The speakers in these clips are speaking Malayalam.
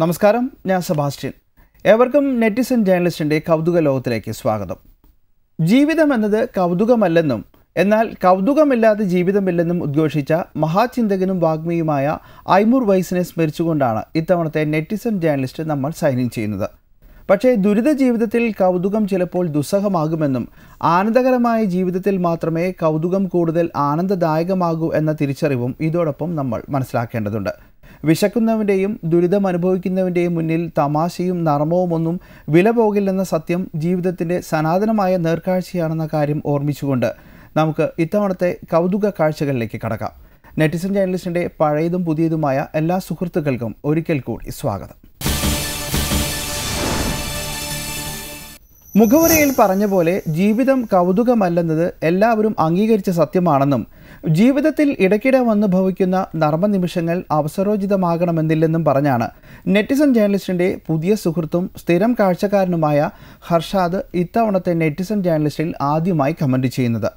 നമസ്കാരം ഞാൻ സെബാസ്റ്റ്യൻ. ഏവർക്കും നെറ്റിസൺ ജേർണലിസ്റ്റിന്റെ കൗതുക ലോകത്തിലേക്ക് സ്വാഗതം. ജീവിതം എന്നത് കൗതുകമല്ലെന്നും എന്നാൽ കൗതുകമില്ലാതെ ജീവിതമില്ലെന്നും ഉദ്ഘോഷിച്ച മഹാചിന്തകനും വാഗ്മിയുമായ ഐമൂർ വൈസിനെ സ്മരിച്ചുകൊണ്ടാണ് ഇത്തവണത്തെ നെറ്റിസൺ ജേർണലിസ്റ്റ് നമ്മൾ സൈൻ ചെയ്യുന്നത്. പക്ഷേ ദുരിത ജീവിതത്തിൽ കൗതുകം ചിലപ്പോൾ ദുസ്സഹമാകുമെന്നും ആനന്ദകരമായ ജീവിതത്തിൽ മാത്രമേ കൗതുകം കൂടുതൽ ആനന്ദദായകമാകൂ എന്ന തിരിച്ചറിവും ഇതോടൊപ്പം നമ്മൾ മനസ്സിലാക്കേണ്ടതുണ്ട്. വിശക്കുന്നവന്റെയും ദുരിതം അനുഭവിക്കുന്നവന്റെയും മുന്നിൽ തമാശയും നർമ്മവുമൊന്നും വില പോകില്ലെന്ന സത്യം ജീവിതത്തിന്റെ സനാതനമായ നേർക്കാഴ്ചയാണെന്ന കാര്യം ഓർമ്മിച്ചുകൊണ്ട് നമുക്ക് ഇത്തവണത്തെ കൗതുക കാഴ്ചകളിലേക്ക് കടക്കാം. നെറ്റിസൺ ജേർണലിസ്റ്റിന്റെ പഴയതും പുതിയതുമായ എല്ലാ സുഹൃത്തുക്കൾക്കും ഒരിക്കൽ കൂടി സ്വാഗതം. മുഖവരയിൽ പറഞ്ഞ പോലെ ജീവിതം കൗതുകമല്ലെന്നത് എല്ലാവരും അംഗീകരിച്ച സത്യമാണെന്നും ജീവിതത്തിൽ ഇടയ്ക്കിടെ വന്നു ഭവിക്കുന്ന നർമ്മനിമിഷങ്ങൾ അവസരോചിതമാകണമെന്നില്ലെന്നും പറഞ്ഞാണ് നെറ്റിസൺ ജേർണലിസ്റ്റിന്റെ പുതിയ സുഹൃത്തും സ്ഥിരം കാഴ്ചക്കാരനുമായ ഹർഷാദ് ഇത്തവണത്തെ നെറ്റിസൺ ജേർണലിസ്റ്റിൽ ആദ്യമായി കമന്റ് ചെയ്യുന്നത്.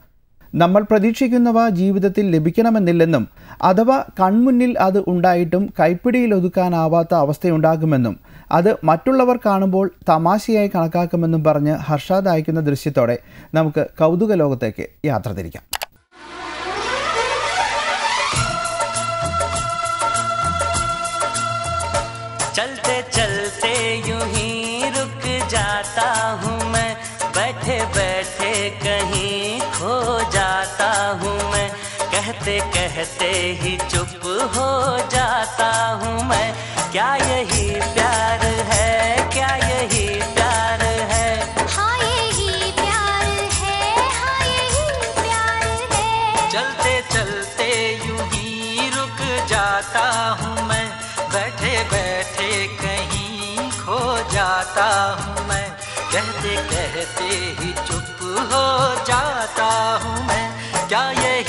നമ്മൾ പ്രതീക്ഷിക്കുന്നവ ജീവിതത്തിൽ ലഭിക്കണമെന്നില്ലെന്നും അഥവാ കൺമുന്നിൽ അത് ഉണ്ടായിട്ടും കൈപ്പിടിയിൽ ഒതുക്കാനാവാത്ത അവസ്ഥയുണ്ടാകുമെന്നും അത് മറ്റുള്ളവർ കാണുമ്പോൾ തമാശയായി കണക്കാക്കുമെന്നും പറഞ്ഞ് ഹർഷാദ് അയക്കുന്ന ദൃശ്യത്തോടെ നമുക്ക് കൗതുക ലോകത്തേക്ക് യാത്ര തിരിക്കാം चलते चलते यूं ही रुक जाता हूँ मैं बैठे बैठे कहीं खो जाता हूँ मैं कहते कहते ही चुप हो जाता हूँ मैं क्या यही प्यार चलते यूँ ही रुक जाता हूँ मैं। बैठे बैठे कहीं खो जाता हूँ मैं। कहते कहते ही चुप हो जाता हूँ मैं। क्या यही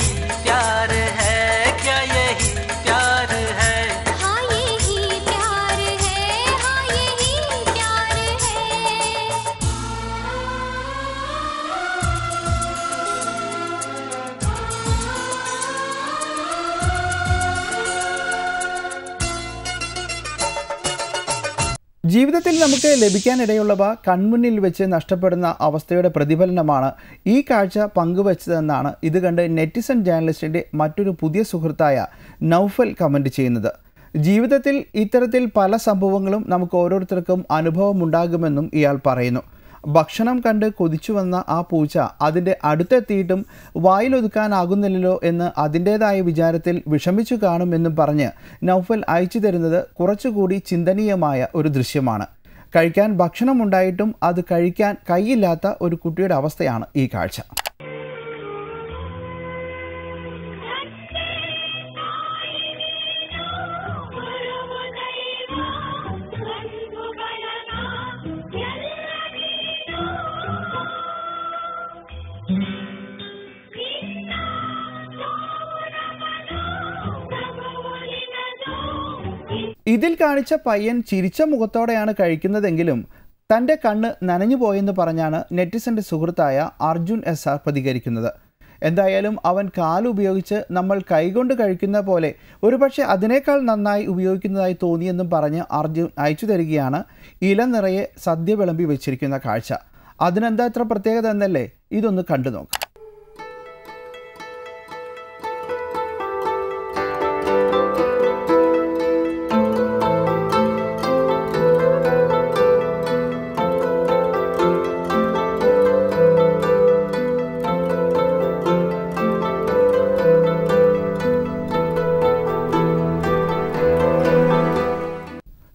ജീവിതത്തിൽ നമുക്ക് ലഭിക്കാനിടയുള്ളവ കൺമുന്നിൽ വെച്ച് നഷ്ടപ്പെടുന്ന അവസ്ഥയുടെ പ്രതിഫലനമാണ് ഈ കാഴ്ച പങ്കുവച്ചതെന്നാണ് ഇത് കണ്ട് നെറ്റിസൺ ജേർണലിസ്റ്റിന്റെ മറ്റൊരു പുതിയ സുഹൃത്തായ നൗഫൽ കമന്റ് ചെയ്യുന്നത്. ജീവിതത്തിൽ ഇത്തരത്തിൽ പല സംഭവങ്ങളും നമുക്ക് ഓരോരുത്തർക്കും അനുഭവമുണ്ടാകുമെന്നും ഇയാൾ പറയുന്നു. ഭക്ഷണം കണ്ട് കൊതിച്ചു വന്ന ആ പൂച്ച അതിന്റെ അടുത്തെത്തിയിട്ടും വായിലൊതുക്കാനാകുന്നില്ലല്ലോ എന്ന് അതിന്റേതായ വിചാരത്തിൽ വിഷമിച്ചു കാണുമെന്നും പറഞ്ഞ് നൗഫൽ അയച്ചു തരുന്നത് കുറച്ചുകൂടി ചിന്തനീയമായ ഒരു ദൃശ്യമാണ്. കഴിക്കാൻ ഭക്ഷണമുണ്ടായിട്ടും അത് കഴിക്കാൻ കൈയില്ലാത്ത ഒരു കുട്ടിയുടെ അവസ്ഥയാണ് ഈ കാഴ്ച. ഇതിൽ കാണിച്ച പയ്യൻ ചിരിച്ച മുഖത്തോടെയാണ് കഴിക്കുന്നതെങ്കിലും തന്റെ കണ്ണ് നനഞ്ഞു പോയെന്ന് പറഞ്ഞാണ് നെറ്റിസന്റെ സുഹൃത്തായ അർജുൻ എസ് ആർ പ്രതികരിക്കുന്നത്. എന്തായാലും അവൻ കാലുപയോഗിച്ച് നമ്മൾ കൈകൊണ്ട് കഴിക്കുന്ന പോലെ ഒരുപക്ഷെ അതിനേക്കാൾ നന്നായി ഉപയോഗിക്കുന്നതായി തോന്നിയെന്നും പറഞ്ഞ് അർജുൻ അയച്ചു തരികയാണ് ഇല നിറയെ സദ്യ വിളമ്പി വെച്ചിരിക്കുന്ന കാഴ്ച. അതിനെന്താ ഇത്ര പ്രത്യേകത എന്നല്ലേ? ഇതൊന്ന് കണ്ടു നോക്കാം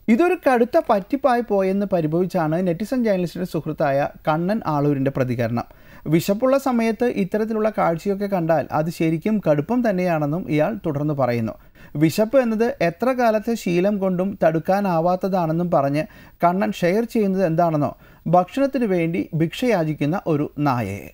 ഇതൊരു കടുത്ത പറ്റിപ്പായി പോയെന്ന് പരിഭവിച്ചാണ് നെറ്റിസൺ ജേർണലിസ്റ്റിന്റെ സുഹൃത്തായ കണ്ണൻ ആളൂരിന്റെ പ്രതികരണം. വിശപ്പുള്ള സമയത്ത് ഇത്തരത്തിലുള്ള കാഴ്ചയൊക്കെ കണ്ടാൽ അത് ശരിക്കും കടുപ്പം തന്നെയാണെന്നും ഇയാൾ തുടർന്ന് പറയുന്നു. വിശപ്പ് എന്നത് എത്ര കാലത്തെ ശീലം കൊണ്ടും തടുക്കാനാവാത്തതാണെന്നും പറഞ്ഞ് കണ്ണൻ ഷെയർ ചെയ്യുന്നത് എന്താണെന്നോ ഭക്ഷണത്തിനു വേണ്ടി ഭിക്ഷയാചിക്കുന്ന ഒരു നായയെ.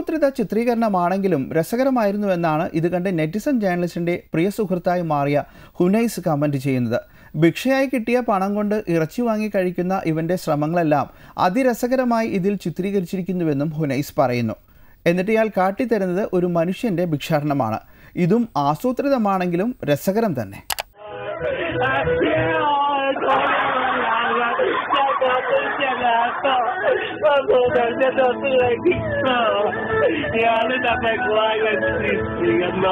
ആസൂത്രിത ചിത്രീകരണമാണെങ്കിലും രസകരമായിരുന്നുവെന്നാണ് ഇത് കണ്ട് നെറ്റിസൺ ജേർണലിസ്റ്റിന്റെ പ്രിയ സുഹൃത്തായി മാറിയ ഹുനൈസ് കമന്റ് ചെയ്യുന്നത്. ഭിക്ഷയായി കിട്ടിയ പണം കൊണ്ട് ഇറച്ചി വാങ്ങി കഴിക്കുന്ന ഇവന്റെ ശ്രമങ്ങളെല്ലാം അതിരസകരമായി ഇതിൽ ചിത്രീകരിച്ചിരിക്കുന്നുവെന്നും ഹുനൈസ് പറയുന്നു. എന്നിട്ട് ഇയാൾ കാട്ടിത്തരുന്നത് ഒരു മനുഷ്യന്റെ ഭിക്ഷാടനമാണ്. ഇതും ആസൂത്രിതമാണെങ്കിലും രസകരം തന്നെ. 我不能接受这样的事，你还能再过来一次吗？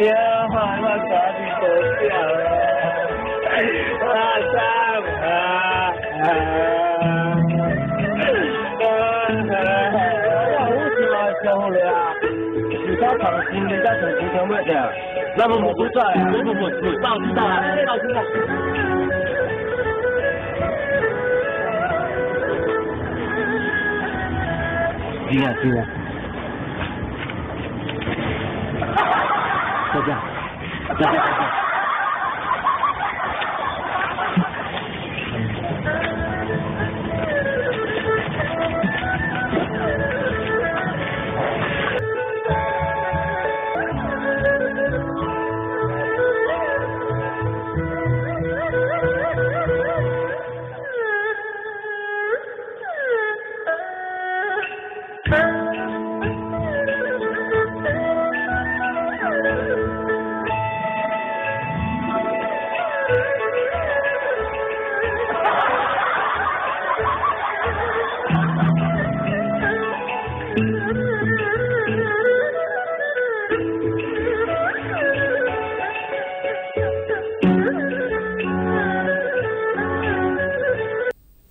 呀，我到底错在哪儿？啊，三啊啊啊！真的，我好像爱上你啊！其他同事，其他同事想乜嘢？那我们不走啊，我们不走，不走，不走啊！对呀对呀再见再见。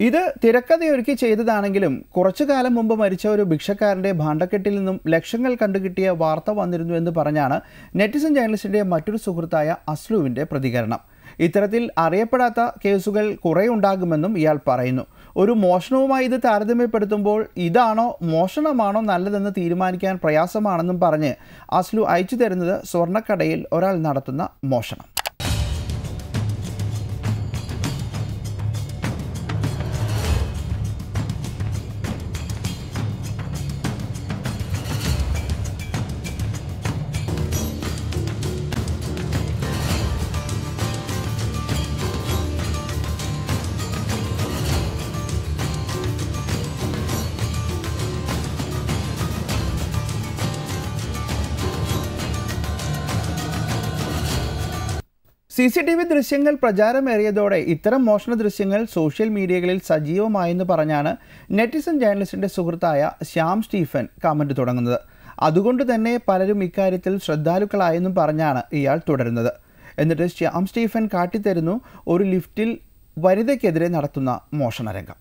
ഇത് തിരക്കഥയൊരുക്കി ചെയ്തതാണെങ്കിലും കുറച്ചു കാലം മുമ്പ് മരിച്ച ഒരു ഭിക്ഷക്കാരന്റെ ഭാണ്ഡക്കെട്ടിൽ നിന്നും ലക്ഷങ്ങൾ കണ്ടുകിട്ടിയ വാർത്ത വന്നിരുന്നു എന്ന് പറഞ്ഞാണ് നെറ്റിസൺ ജേർണലിസ്റ്റിന്റെ മറ്റൊരു സുഹൃത്തായ അസ്ലുവിന്റെ പ്രതികരണം. ഇത്തരത്തിൽ അറിയപ്പെടാത്ത കേസുകൾ കുറേ ഉണ്ടാകുമെന്നും ഇയാൾ പറയുന്നു. ഒരു മോഷണവുമായി ഇത് താരതമ്യപ്പെടുത്തുമ്പോൾ ഇതാണോ മോഷണമാണോ നല്ലതെന്ന് തീരുമാനിക്കാൻ പ്രയാസമാണെന്നും പറഞ്ഞ് അസ്ലു അയച്ചു തരുന്നത് സ്വർണക്കടയിൽ ഒരാൾ നടത്തുന്ന മോഷണം. സി സി ടി വി ദൃശ്യങ്ങൾ പ്രചാരമേറിയതോടെ ഇത്തരം മോഷണ ദൃശ്യങ്ങൾ സോഷ്യൽ മീഡിയകളിൽ സജീവമായെന്ന് പറഞ്ഞാണ് നെറ്റിസൺ ജേർണലിസ്റ്റിന്റെ സുഹൃത്തായ ശ്യാം സ്റ്റീഫൻ കമന്റ് തുടങ്ങുന്നത്. അതുകൊണ്ട് തന്നെ പലരും ഇക്കാര്യത്തിൽ ശ്രദ്ധാലുക്കളായെന്നും പറഞ്ഞാണ് ഇയാൾ തുടരുന്നത്. എന്നിട്ട് ശ്യാം സ്റ്റീഫൻ കാട്ടിത്തരുന്നു ഒരു ലിഫ്റ്റിൽ വനിതയ്ക്കെതിരെ നടത്തുന്ന മോഷണരംഗം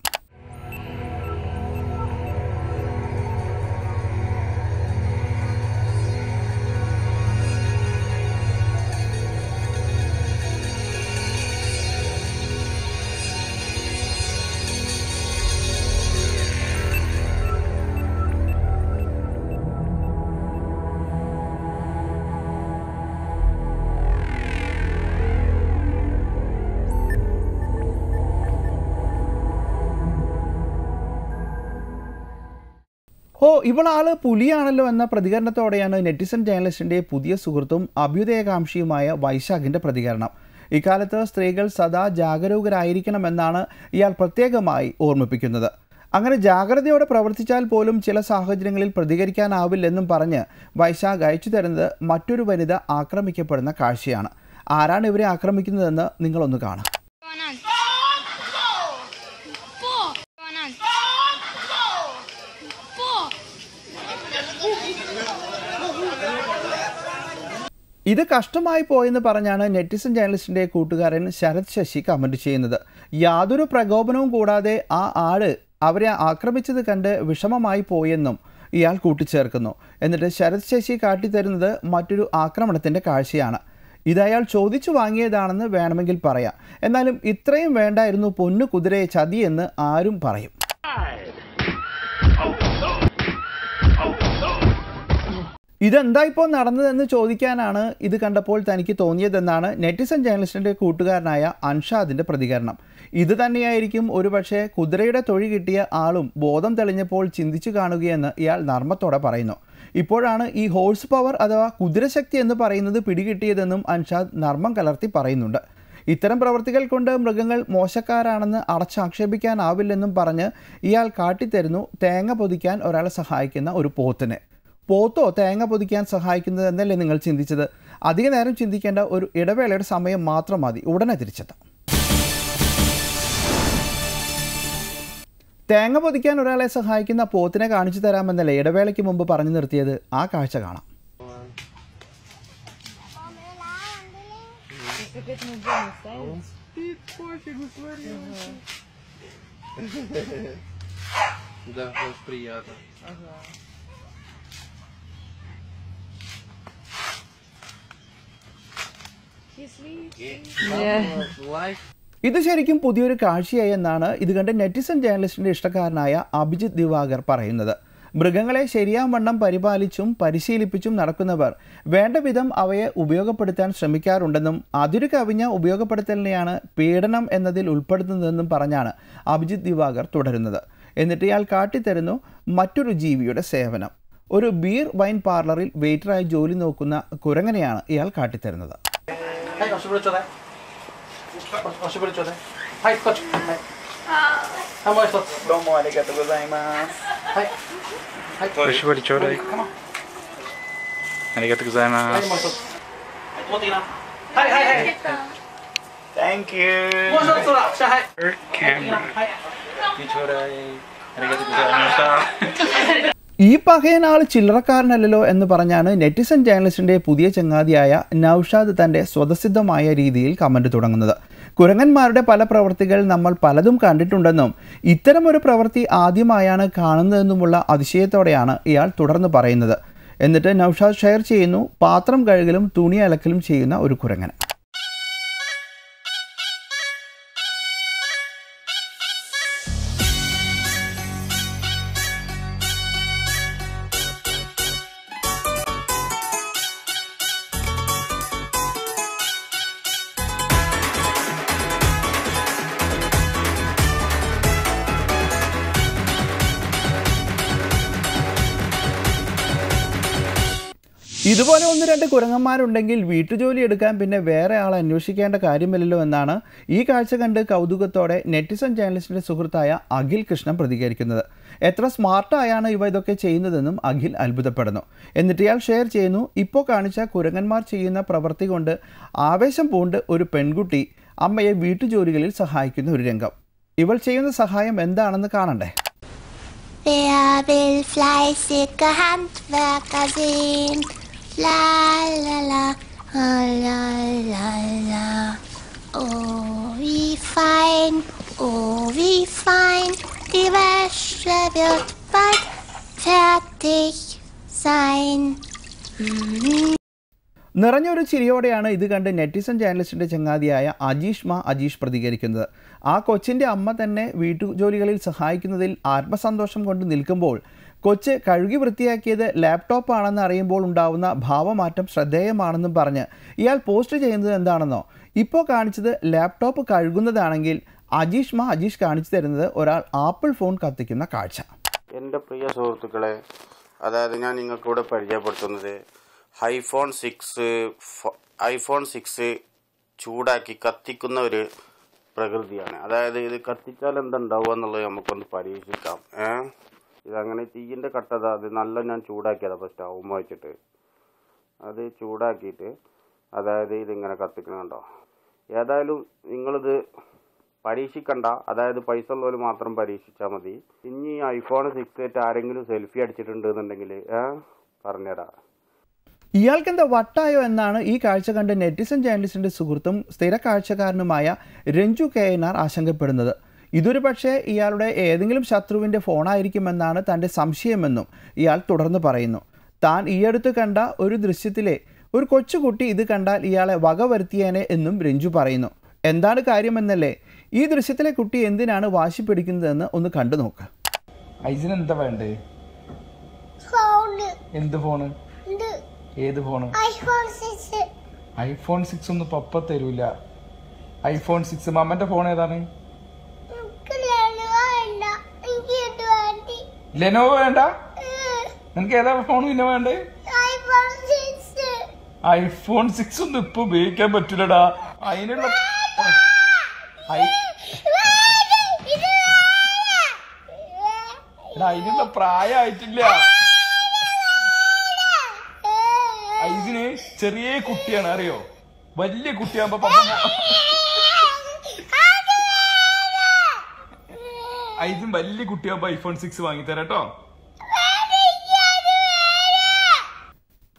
ഇവളാൾ പുലിയാണല്ലോ എന്ന പ്രതികരണത്തോടെയാണ് നെറ്റിസൺ ജേർണലിസ്റ്റിന്റെ പുതിയ സുഹൃത്തും അഭ്യുദയകാംക്ഷിയുമായ വൈശാഖിന്റെ പ്രതികരണം. ഇക്കാലത്ത് സ്ത്രീകൾ സദാ ജാഗരൂകരായിരിക്കണമെന്നാണ് ഇയാൾ പ്രത്യേകമായി ഓർമ്മിപ്പിക്കുന്നത്. അങ്ങനെ ജാഗ്രതയോടെ പ്രവർത്തിച്ചാൽ പോലും ചില സാഹചര്യങ്ങളിൽ പ്രതികരിക്കാനാവില്ലെന്നും പറഞ്ഞ് വൈശാഖ് അയച്ചു തരുന്നത് മറ്റൊരു വനിത ആക്രമിക്കപ്പെടുന്ന കാഴ്ചയാണ്. ആരാണ് ഇവരെ ആക്രമിക്കുന്നതെന്ന് നിങ്ങളൊന്ന് കാണാം. ഇത് കഷ്ടമായി പോയെന്ന് പറഞ്ഞാണ് നെറ്റിസൺ ജേർണലിസ്റ്റിന്റെ കൂട്ടുകാരൻ ശരത് ശശി കമന്റ് ചെയ്യുന്നത്. യാതൊരു പ്രകോപനവും കൂടാതെ ആ ആൾ അവരെ ആക്രമിച്ചത് കണ്ട് വിഷമമായി പോയെന്നും ഇയാൾ കൂട്ടിച്ചേർക്കുന്നു. എന്നിട്ട് ശരത് ശശി കാട്ടിത്തരുന്നത് മറ്റൊരു ആക്രമണത്തിന്റെ കാഴ്ചയാണ്. ഇത് അയാൾ ചോദിച്ചു വാങ്ങിയതാണെന്ന് വേണമെങ്കിൽ പറയാം. എന്നാലും ഇത്രയും വേണ്ടായിരുന്നു പൊന്നു കുതിരയെ ചതിയെന്ന് ആരും പറയും. ഇതെന്താ ഇപ്പോൾ നടന്നതെന്ന് ചോദിക്കാനാണ് ഇത് കണ്ടപ്പോൾ തനിക്ക് തോന്നിയതെന്നാണ് നെറ്റിസൺ ജേർണലിസ്റ്റിന്റെ കൂട്ടുകാരനായ അൻഷാദിന്റെ പ്രതികരണം. ഇത് തന്നെയായിരിക്കും ഒരുപക്ഷെ കുതിരയുടെ തൊഴി കിട്ടിയ ആളും ബോധം തെളിഞ്ഞപ്പോൾ ചിന്തിച്ചു കാണുകയെന്ന് ഇയാൾ നർമ്മത്തോടെ പറയുന്നു. ഇപ്പോഴാണ് ഈ ഹോഴ്സ് പവർ അഥവാ കുതിരശക്തി എന്ന് പറയുന്നത് പിടികിട്ടിയതെന്നും അൻഷാദ് നർമ്മം കലർത്തി പറയുന്നുണ്ട്. ഇത്തരം പ്രവൃത്തികൾ കൊണ്ട് മൃഗങ്ങൾ മോശക്കാരാണെന്ന് അടച്ചാക്ഷേപിക്കാനാവില്ലെന്നും പറഞ്ഞ് ഇയാൾ കാട്ടിത്തരുന്നു തേങ്ങ പൊതിക്കാൻ ഒരാളെ സഹായിക്കുന്ന ഒരു പോത്തിനെ. പോത്തോ തേങ്ങ പൊതിക്കാൻ സഹായിക്കുന്നത് എന്നല്ലേ നിങ്ങൾ ചിന്തിച്ചത് അധിക നേരം ചിന്തിക്കേണ്ട ഒരു ഇടവേളയുടെ സമയം മാത്രം മതി ഉടനെ തിരിച്ചെത്താം തേങ്ങ പൊതിക്കാൻ ഒരാളെ സഹായിക്കുന്ന പോത്തിനെ കാണിച്ചു തരാമെന്നല്ലേ ഇടവേളയ്ക്ക് മുമ്പ് പറഞ്ഞു നിർത്തിയത് ആ കാഴ്ച കാണാം Да, очень приятно. Лайк. ഇത് ശരിക്കും പുതിയൊരു കാഴ്ചയായി എന്നാണ് ഇത് കണ്ട് നെറ്റിസൺ ജേർണലിസ്റ്റിന്റെ ഇഷ്ടക്കാരനായ അഭിജിത് ദിവാകർ പറയുന്നത്. മൃഗങ്ങളെ ശരിയാവണ്ണം പരിപാലിച്ചും പരിശീലിപ്പിച്ചും നടക്കുന്നവർ വേണ്ട വിധം അവയെ ഉപയോഗപ്പെടുത്താൻ ശ്രമിക്കാറുണ്ടെന്നും അതിരു കവിഞ്ഞ ഉപയോഗപ്പെടുത്തലിനെയാണ് പീഡനം എന്നതിൽ ഉൾപ്പെടുത്തുന്നതെന്നും പറഞ്ഞാണ് അഭിജിത് ദിവാകർ തുടരുന്നത്. എന്നിട്ട് ഇയാൾ കാട്ടിത്തരുന്നു മറ്റൊരു ജീവിയുടെ സേവനം. ഒരു ബീർ വൈൻ പാർലറിൽ വെയിറ്ററായി ജോലി നോക്കുന്ന കുരങ്ങനെയാണ് ഇയാൾ കാട്ടിത്തരുന്നത്. はい、おしぼりちょうだい。おしぼりちょうだい。はい、こっち。はい。はい、もう一つ。どうもありがとうございます。はい。はい、おしぼりちょうだい。ありがとうございます。はい、もう一つ。持ってきな。はい、はい、はい。Thank you. もう一つは。じゃあ、はい。はい。い。ありがとうございました。ഈ പകയനാൾ ചില്ലറക്കാരനല്ലോ എന്ന് പറഞ്ഞാണ് നെറ്റിസൺ ജേർണലിസ്റ്റിന്റെ പുതിയ ചങ്ങാതിയായ നൌഷാദ് തന്റെ സ്വതസിദ്ധമായ രീതിയിൽ കമന്റ് തുടങ്ങുന്നത്. കുരങ്ങന്മാരുടെ പല പ്രവൃത്തികൾ നമ്മൾ പലതും കണ്ടിട്ടുണ്ടെന്നും ഇത്തരമൊരു പ്രവൃത്തി ആദ്യമായാണ് കാണുന്നതെന്നുമുള്ള അതിശയത്തോടെയാണ് ഇയാൾ തുടർന്ന് പറയുന്നത്. എന്നിട്ട് നൌഷാദ് ഷെയർ ചെയ്യുന്നു പാത്രം കഴുകലും തുണി അലക്കലും ചെയ്യുന്ന ഒരു കുരങ്ങൻ. കുരങ്ങന്മാരുണ്ടെങ്കിൽ വീട്ടുജോലി എടുക്കാൻ പിന്നെ വേറെ ആളെ അന്വേഷിക്കേണ്ട കാര്യമില്ലല്ലോ എന്നാണ് ഈ കാഴ്ച കണ്ട് കൗതുകത്തോടെ നെറ്റിസൺ ജേർണലിസ്റ്റിന്റെ സുഹൃത്തായ അഖിൽ കൃഷ്ണൻ പ്രതികരിക്കുന്നത്. എത്ര സ്മാർട്ടായാണ് ഇവ ഇതൊക്കെ ചെയ്യുന്നതെന്നും അഖിൽ അത്ഭുതപ്പെടുന്നു. എന്നിട്ട് ഇയാൾ ഷെയർ ചെയ്യുന്നു ഇപ്പോൾ കാണിച്ച കുരങ്ങന്മാർ ചെയ്യുന്ന പ്രവൃത്തി കൊണ്ട് ആവേശം പൂണ്ട് ഒരു പെൺകുട്ടി അമ്മയെ വീട്ടുജോലികളിൽ സഹായിക്കുന്ന ഒരു രംഗം. ഇവൾ ചെയ്യുന്ന സഹായം എന്താണെന്ന് കാണണ്ടേ? Wer will fleißige Handwerker sehen? La la la, la la la. Oh, wie fein, oh, wie fein, die Wäsche wird bald fertig sein. നിറഞ്ഞൊരു ചിരിയോടെയാണ് ഇത് കണ്ട് നെറ്റിസൺ ജേർണലിസ്റ്റിന്റെ ചങ്ങാതിയായ അജീഷ് മാ അജീഷ് പ്രതികരിക്കുന്നത് ആ കൊച്ചിന്റെ അമ്മ തന്നെ വീട്ടുജോലികളിൽ സഹായിക്കുന്നതിൽ ആത്മസന്തോഷം കൊണ്ട് നിൽക്കുമ്പോൾ കൊച്ച് കഴുകി വൃത്തിയാക്കിയത് ലാപ്ടോപ്പ് ആണെന്ന് അറിയുമ്പോൾ ഉണ്ടാവുന്ന ഭാവമാറ്റം ശ്രദ്ധേയമാണെന്നും പറഞ്ഞ് ഇയാൾ പോസ്റ്റ് ചെയ്യുന്നത് എന്താണെന്നോ? ഇപ്പോൾ കാണിച്ചത് ലാപ്ടോപ്പ് കഴുകുന്നതാണെങ്കിൽ അജീഷ് മാ അജീഷ് കാണിച്ചു തരുന്നത് ഒരാൾ ആപ്പിൾ ഫോൺ കത്തിക്കുന്ന കാഴ്ച. എന്റെ പ്രിയ സുഹൃത്തുക്കളെ അതായത് ഞാൻ നിങ്ങൾക്കിവിടെ പരിചയപ്പെടുത്തുന്നത് ഐഫോൺ സിക്സ് ഐഫോൺ സിക്സ് ചൂടാക്കി കത്തിക്കുന്ന ഒരു പ്രകൃതിയാണ്. അതായത് ഇത് കത്തിച്ചാൽ എന്തുണ്ടാവുക എന്നുള്ളത് നമുക്കൊന്ന് പരീക്ഷിക്കാം. ഏ? ഇതങ്ങനെ തീയിന്റെ കട്ടത. അത് നല്ല ഞാൻ ചൂടാക്കിയതാണ് അപ്പോൾ സ്റ്റൗമ്മ വെച്ചിട്ട്. അത് ചൂടാക്കിയിട്ട് അതായത് ഇതിങ്ങനെ കേട്ടോ ഏതായാലും നിങ്ങളിത് പരീക്ഷിക്കണ്ട. അതായത് പൈസ ഉള്ളവർ മാത്രം പരീക്ഷിച്ചാൽ മതി. ഇനി ഐഫോൺ സിക്സ് ആയിട്ട് ആരെങ്കിലും സെൽഫി അടിച്ചിട്ടുണ്ട് എന്നുണ്ടെങ്കിൽ പറഞ്ഞുതരാം ഇയാൾക്ക് എന്താ വട്ടായോ എന്നാണ് ഈ കാഴ്ച കണ്ട് നെറ്റിസൺ ജേർണലിസ്റ്റിന്റെ സുഹൃത്തും സ്ഥിര കാഴ്ചക്കാരനുമായ രഞ്ജു കെ എൻ ആർ ആശങ്കപ്പെടുന്നത്. ഇതൊരു പക്ഷേ ഇയാളുടെ ഏതെങ്കിലും ശത്രുവിന്റെ ഫോണായിരിക്കുമെന്നാണ് തന്റെ സംശയമെന്നും ഇയാൾ തുടർന്ന് പറയുന്നു. താൻ ഈയടുത്ത് കണ്ട ഒരു ദൃശ്യത്തിലെ ഒരു കൊച്ചുകുട്ടി ഇത് കണ്ടാൽ ഇയാളെ വകവരുത്തിയേനെ എന്നും രഞ്ജു പറയുന്നു. എന്താണ് കാര്യമെന്നല്ലേ? ഈ ദൃശ്യത്തിലെ കുട്ടി എന്തിനാണ് വാശി പിടിക്കുന്നതെന്ന് ഒന്ന് കണ്ടു നോക്ക്. വേണ്ടേ? എന്ത് ഫോണ്? ഏത് phone? IPhone six. IPhone six ഒന്നും പപ്പ തരൂല. IPhone six. മമ്മന്റെ ഫോൺ ഏതാണ് എനിക്ക് ലെനോവോ വേണ്ട എനിക്ക് ഇത് വേണ്ടി ലെനോവോ വേണ്ട? നിനക്ക് ഏതാ ഫോൺ പിന്നെ വേണ്ടേ? ഐഫോൺ സിക്സ് ഒന്നും ഇപ്പൊ ഉപയോഗിക്കാൻ പറ്റൂലടാ. അതിനുള്ള അതിനുള്ള പ്രായമായിട്ടില്ല. ഇതിന് ചെറിയ കുട്ടിയാണ് അറിയോ? വലിയ കുട്ടിയാകുമ്പോ പപ്പ ഇതിന് വലിയ കുട്ടിയാകുമ്പോ ഐഫോൺ സിക്സ് വാങ്ങിത്തരാട്ടോ.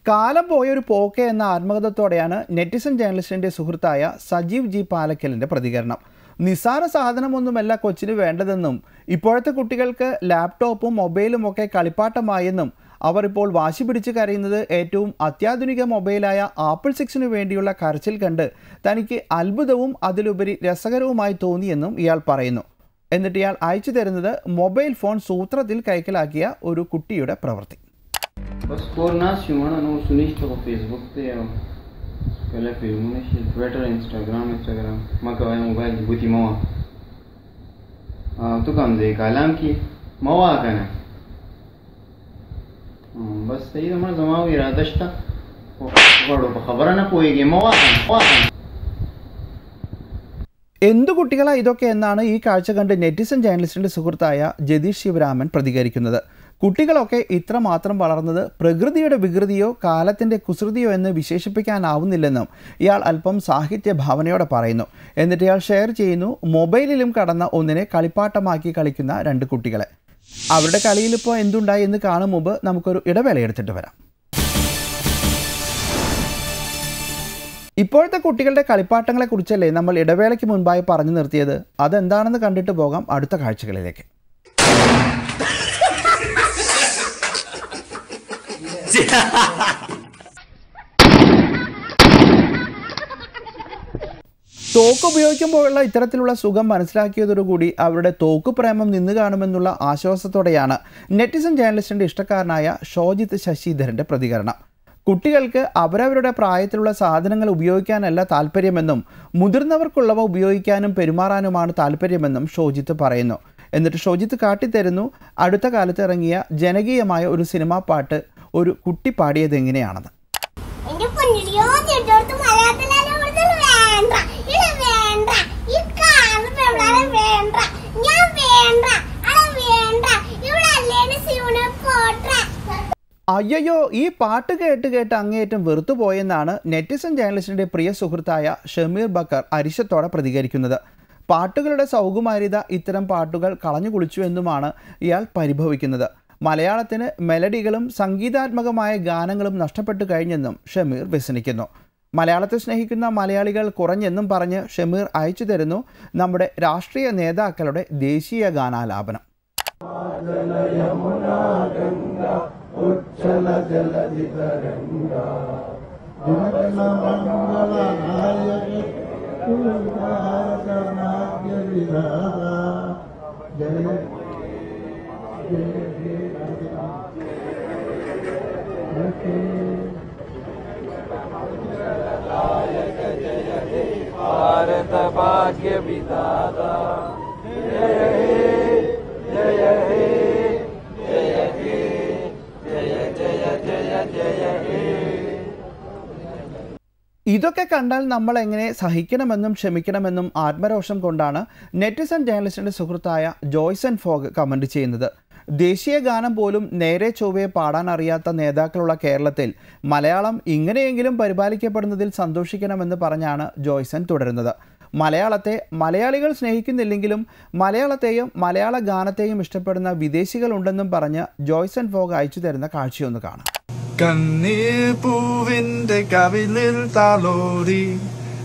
കാലം പോയ ഒരു പോക്കെ എന്ന ആത്മകഥത്തോടെയാണ് നെറ്റിസൺ ജേർണലിസ്റ്റിന്റെ സുഹൃത്തായ സജീവ് ജി പാലക്കലിന്റെ പ്രതികരണം. നിസ്സാര സാധനമൊന്നുമല്ല കൊച്ചിന് വേണ്ടതെന്നും ഇപ്പോഴത്തെ കുട്ടികൾക്ക് ലാപ്ടോപ്പും മൊബൈലും ഒക്കെ കളിപ്പാട്ടമായെന്നും അവർ ഇപ്പോൾ വാശി പിടിച്ച് കരയുന്നത് ഏറ്റവും അത്യാധുനിക മൊബൈലായ ആപ്പിൾ സിക്സിനു വേണ്ടിയുള്ള കരച്ചിൽ കണ്ട് തനിക്ക് അത്ഭുതവും അതിലുപരി രസകരവുമായി തോന്നിയെന്നും ഇയാൾ പറയുന്നു. എന്നിട്ട് ഇയാൾ അയച്ചു തരുന്നത് മൊബൈൽ ഫോൺ സൂത്രത്തിൽ കൈക്കലാക്കിയ ഒരു കുട്ടിയുടെ പ്രവൃത്തി ബസ് ഈ നമ്മുടെ ജമാവ് ഇരാദഷ്ട ഓ ഇപ്പോൾ ഖബറന പോയി ഗെയിം ഓ ആ ആ എന്തു കുട്ടികളാ ഇതൊക്കെ എന്നാണ് ഈ കാഴ്ച കണ്ട് നെറ്റിസൺ ജേർണലിസ്റ്റിന്റെ സുഹൃത്തായ ജതീഷ് ശിവരാമൻ പ്രതികരിക്കുന്നത്. കുട്ടികളൊക്കെ ഇത്രമാത്രം വളർന്നത് പ്രകൃതിയുടെ വികൃതിയോ കാലത്തിന്റെ കുസൃതിയോ എന്ന് വിശേഷിപ്പിക്കാനാവുന്നില്ലെന്നും ഇയാൾ അല്പം സാഹിത്യ ഭാവനയോടെ പറയുന്നു. എന്നിട്ട് ഇയാൾ ഷെയർ ചെയ്യുന്നു മൊബൈലിലും കടന്ന ഒന്നിനെ കളിപ്പാട്ടമാക്കി കളിക്കുന്ന രണ്ട് കുട്ടികളെ. അവരുടെ കളിയിലിപ്പോൾ എന്തുണ്ടായി എന്ന് കാണും മുമ്പ് നമുക്കൊരു ഇടവേള എടുത്തിട്ട് വരാം. ഇപ്പോഴത്തെ കുട്ടികളുടെ കളിപ്പാട്ടങ്ങളെ കുറിച്ചല്ലേ നമ്മൾ ഇടവേളയ്ക്ക് മുൻപായി പറഞ്ഞു നിർത്തിയത്? അതെന്താണെന്ന് കണ്ടിട്ട് പോകാം അടുത്ത കാഴ്ചകളിലേക്ക്. തോക്ക് ഉപയോഗിക്കുമ്പോഴുള്ള ഇത്തരത്തിലുള്ള സുഖം മനസ്സിലാക്കിയതോടുകൂടി അവരുടെ തോക്ക് പ്രേമം നിന്നു കാണുമെന്നുള്ള ആശ്വാസത്തോടെയാണ് നെറ്റിസൺ ജേർണലിസ്റ്റിന്റെ ഇഷ്ടക്കാരനായ ഷോജിത് ശശിധരന്റെ പ്രതികരണം. കുട്ടികൾക്ക് അവരവരുടെ പ്രായത്തിലുള്ള സാധനങ്ങൾ ഉപയോഗിക്കാനല്ല താല്പര്യമെന്നും മുതിർന്നവർക്കുള്ളവ ഉപയോഗിക്കാനും പെരുമാറാനുമാണ് താല്പര്യമെന്നും ഷോജിത്ത് പറയുന്നു. എന്നിട്ട് ഷോജിത്ത് കാട്ടിത്തരുന്നു അടുത്ത കാലത്ത് ഇറങ്ങിയ ജനകീയമായ ഒരു സിനിമാ പാട്ട് ഒരു കുട്ടി പാടിയത് എങ്ങനെയാണെന്ന്. ഞാൻ വേണ്ട വേണ്ട ഇവിടെ പോട്ടെ. അയ്യോ ഈ പാട്ട് കേട്ട് കേട്ട് അങ്ങേയറ്റം വെറുത്തുപോയെന്നാണ് നെറ്റിസൺ ജേർണലിസ്റ്റിന്റെ പ്രിയ സുഹൃത്തായ ഷമീർ ബക്കർ അരിശത്തോടെ പ്രതികരിക്കുന്നത്. പാട്ടുകളുടെ സൗകുമാര്യത ഇത്തരം പാട്ടുകൾ കളഞ്ഞു കുളിച്ചു എന്നുമാണ് ഇയാൾ പരിഭവിക്കുന്നത്. മലയാളത്തിന് മെലഡികളും സംഗീതാത്മകമായ ഗാനങ്ങളും നഷ്ടപ്പെട്ടു കഴിഞ്ഞെന്നും ഷമീർ വ്യസനിക്കുന്നു. മലയാളത്തെ സ്നേഹിക്കുന്ന മലയാളികൾ കുറഞ്ഞെന്നും പറഞ്ഞ് ഷമീർ അയച്ചു തരുന്നു നമ്മുടെ രാഷ്ട്രീയ നേതാക്കളുടെ ദേശീയ ഗാനാലാപനം. उच्चल जल जितरंगा जगन मंगल नायक नाग्य विधारा जय जय जय भारत भाग्य विधाता जय ഇതൊക്കെ കണ്ടാൽ നമ്മൾ എങ്ങനെ സഹിക്കണമെന്നും ക്ഷമിക്കണമെന്നും ആത്മരോഷം കൊണ്ടാണ് നെറ്റിസൺ ജേർണലിസ്റ്റിന്റെ സുഹൃത്തായ ജോയ്സൺ ഫോഗ് കമന്റ് ചെയ്യുന്നത്. ദേശീയ ഗാനം പോലും നേരെ ചൊവ്വയെ പാടാൻ അറിയാത്ത നേതാക്കളുള്ള കേരളത്തിൽ മലയാളം ഇങ്ങനെയെങ്കിലും പരിപാലിക്കപ്പെടുന്നതിൽ സന്തോഷിക്കണമെന്ന് പറഞ്ഞാണ് ജോയ്സൺ തുടരുന്നത്. മലയാളത്തെ മലയാളികൾ സ്നേഹിക്കുന്നില്ലെങ്കിലും മലയാളത്തെയും മലയാള ഗാനത്തെയും ഇഷ്ടപ്പെടുന്ന വിദേശികളുണ്ടെന്നും പറഞ്ഞ് ജോയ്സൺ ഫോഗ് അയച്ചു തരുന്ന കാഴ്ചയൊന്ന് കാണാം. Kani puvinte kavilil talori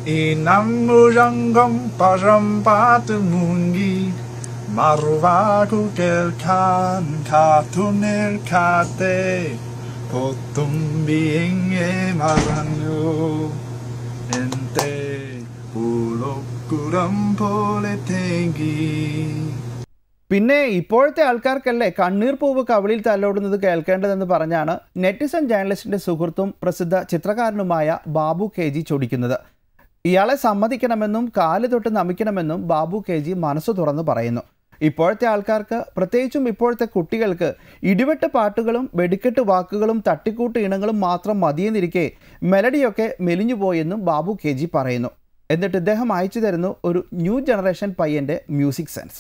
Inamurangam parampatul mungi Maruvaku kelkan katunil kate Potumbienge maranyo Ente ulokkuram pole tengi പിന്നെ ഇപ്പോഴത്തെ ആൾക്കാർക്കല്ലേ കണ്ണീർ പൂവ് കവിളിൽ തലോടുന്നത് കേൾക്കേണ്ടതെന്ന് പറഞ്ഞാണ് നെറ്റിസൺ ജേർണലിസ്റ്റിന്റെ സുഹൃത്തും പ്രസിദ്ധ ചിത്രകാരനുമായ ബാബു കെ ജി ചൊടിക്കുന്നത് ഇയാളെ സമ്മതിക്കണമെന്നും കാൽ തൊട്ട് നമിക്കണമെന്നും ബാബു കെ ജി മനസ്സ് തുറന്ന് പറയുന്നു. ഇപ്പോഴത്തെ ആൾക്കാർക്ക് പ്രത്യേകിച്ചും ഇപ്പോഴത്തെ കുട്ടികൾക്ക് ഇടിവെട്ട് പാട്ടുകളും വെടിക്കെട്ട് വാക്കുകളും തട്ടിക്കൂട്ട് ഇണങ്ങളും മാത്രം മതിയെന്നിരിക്കെ മെലഡിയൊക്കെ മെലിഞ്ഞുപോയെന്നും ബാബു കെ ജി പറയുന്നു. എന്നിട്ട് ഇദ്ദേഹം അയച്ചു തരുന്നു ഒരു ന്യൂ ജനറേഷൻ പയ്യന്റെ music sense.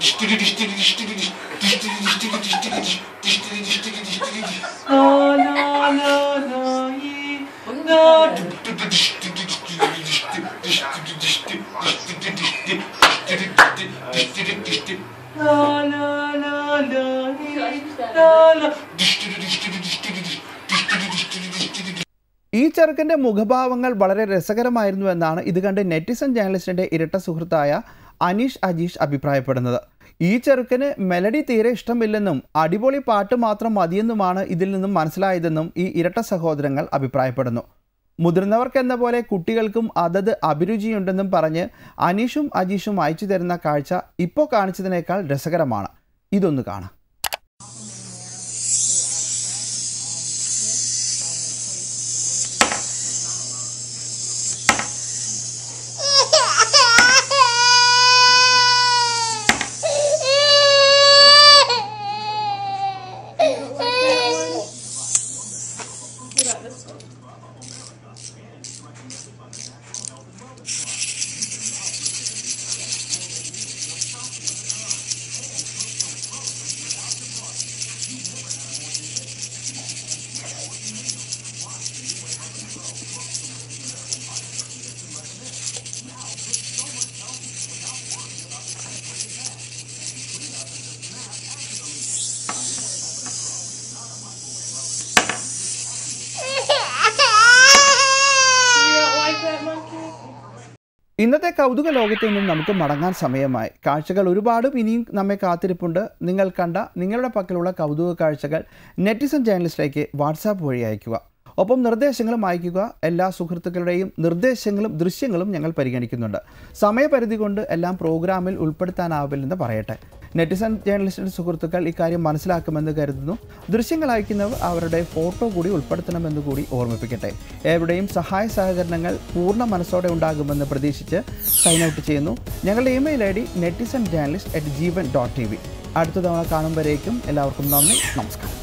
Diştiri diştiri diştiri diş. Diştiri diştiri diştiri diş. Diştiri diştiri diştiri diş. La la la la yi. La diştiri diştiri diştiri diştiri diştiri diştiri diştiri diştiri diştiri diştiri diştiri La la la la yi. La la diştiri diştiri ഈ ചെറുക്കന്റെ മുഖഭാവങ്ങൾ വളരെ രസകരമായിരുന്നു എന്നാണ് ഇത് കണ്ട് നെറ്റിസൺ ജേർണലിസ്റ്റിന്റെ ഇരട്ട സുഹൃത്തായ അനീഷ് അജീഷ് അഭിപ്രായപ്പെടുന്നത്. ഈ ചെറുക്കന് മെലഡി തീരെ ഇഷ്ടമില്ലെന്നും അടിപൊളി പാട്ട് മാത്രം മതിയെന്നുമാണ് ഇതിൽ നിന്നും മനസ്സിലായതെന്നും ഈ ഇരട്ട സഹോദരങ്ങൾ അഭിപ്രായപ്പെടുന്നു. മുതിർന്നവർക്കെന്ന പോലെ കുട്ടികൾക്കും അതത് അഭിരുചിയുണ്ടെന്നും പറഞ്ഞ് അനീഷും അജീഷും അയച്ചു തരുന്ന കാഴ്ച ഇപ്പോൾ കാണിച്ചതിനേക്കാൾ രസകരമാണ്. ഇതൊന്ന് കാണാം. ഇന്നത്തെ കൗതുക ലോകത്തിൽ നിന്നും നമുക്ക് മടങ്ങാൻ സമയമായി. കാഴ്ചകൾ ഒരുപാട് ഇനിയും നമ്മെ കാത്തിരിപ്പുണ്ട്. നിങ്ങൾ കണ്ട നിങ്ങളുടെ പക്കലുള്ള കൗതുക കാഴ്ചകൾ നെറ്റിസൺ ജേർണലിസ്റ്റിലേക്ക് വാട്സാപ്പ് വഴി അയയ്ക്കുക. ഒപ്പം നിർദ്ദേശങ്ങളും അയയ്ക്കുക. എല്ലാ സുഹൃത്തുക്കളുടെയും നിർദ്ദേശങ്ങളും ദൃശ്യങ്ങളും ഞങ്ങൾ പരിഗണിക്കുന്നുണ്ട്. സമയപരിധി കൊണ്ട് എല്ലാം പ്രോഗ്രാമിൽ ഉൾപ്പെടുത്താനാവില്ലെന്ന് പറയട്ടെ. നെറ്റിസൺ ജേർണലിസ്റ്റിന്റെ സുഹൃത്തുക്കൾ ഇക്കാര്യം മനസ്സിലാക്കുമെന്ന് കരുതുന്നു. ദൃശ്യങ്ങൾ അയക്കുന്നവർ അവരുടെ ഫോട്ടോ കൂടി ഉൾപ്പെടുത്തണമെന്ന് കൂടി ഓർമ്മിപ്പിക്കട്ടെ. എവിടെയും സഹായ സഹകരണങ്ങൾ പൂർണ മനസ്സോടെ ഉണ്ടാകുമെന്ന് പ്രതീക്ഷിച്ച് സൈൻ ഔട്ട് ചെയ്യുന്നു. ഞങ്ങളുടെ email I D netizen journalist at Jeevan dot T V അടുത്ത തവണ കാണുമ്പോഴേക്കും എല്ലാവർക്കും നന്ദി നമസ്കാരം.